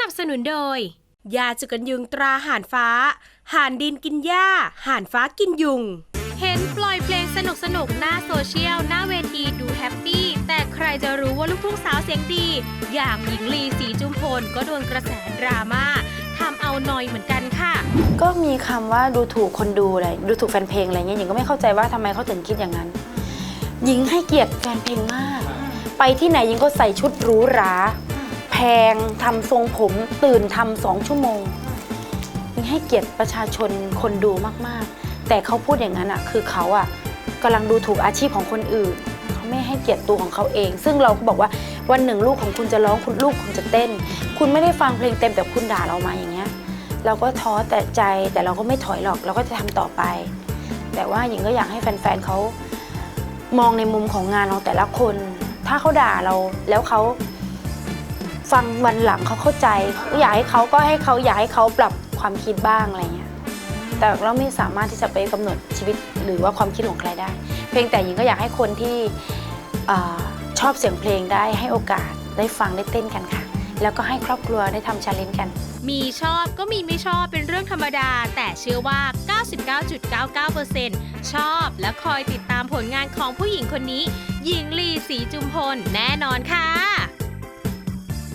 นับสนุนโดย ยาจุกันยุงตราห่านฟ้า ห่านดินกินหญ้า ห่านฟ้ากินยุง เห็นปล่อยเพลงสนุกสนุกๆหน้าโซเชียล หน้าเวทีดูแฮปปี้ แต่ใครจะรู้ว่าลูกทุ่งสาวเสียงดี อย่างหญิงลีสีจุมพลก็โดนกระแสดราม่าทำเอาหนอยเหมือนกันค่ะ ก็มีคำว่าดูถูกคนดูอะไรดูถูกแฟนเพลงอะไรเงี้ยหญิงก็ไม่เข้าใจว่าทำไมเขาถึงคิดอย่างนั้น หญิงให้เกียรติแฟนเพลงมาก ไปที่ไหนหญิงก็ใส่ชุดหรูหราแพงทำทรงผมตื่นทำสองชั่วโมงหญิงให้เกียรติประชาชนคนดูมากๆ แต่เขาพูดอย่างนั้นอะคือเขาอะกำลังดูถูกอาชีพของคนอื่นเขาไม่ให้เกียรติตัวของเขาเอง ซึ่งเราก็บอกว่าวันหนึ่งลูกของคุณจะร้องคุณลูกคุณจะเต้น คุณไม่ได้ฟังเพลงเต็มแต่คุณด่าเรามาอย่างเงี้ยเราก็ท้อแต่ใจแต่เราก็ไม่ถอยหรอกเราก็จะทำต่อไป แต่ว่าหญิงก็อยากให้แฟนๆเขามองในมุมของงานของแต่ละคน ถ้าเขาด่าเราแล้วเขา ฟังวันหลังเขาเข้าใจ อยากให้เขาก็ให้เขาอยากให้เขาปรับความคิดบ้างอะไรเงี้ยแต่เราไม่สามารถที่จะไปกำหนดชีวิตหรือว่าความคิดของใครได้ เพียงแต่หญิงก็อยากให้คนที่อชอบเสียงเพลงได้ให้โอกาสได้ฟังได้เต้นกันค่ะ แล้วก็ให้ครอบครัวได้ทำชาเลนจ์กัน มีชอบก็มีไม่ชอบเป็นเรื่องธรรมดา แต่เชื่อว่า 99.99%ชอบและคอยติดตามผลงานของผู้หญิงคนนี้ หญิงลีสีจุมพลแน่นอนค่ะ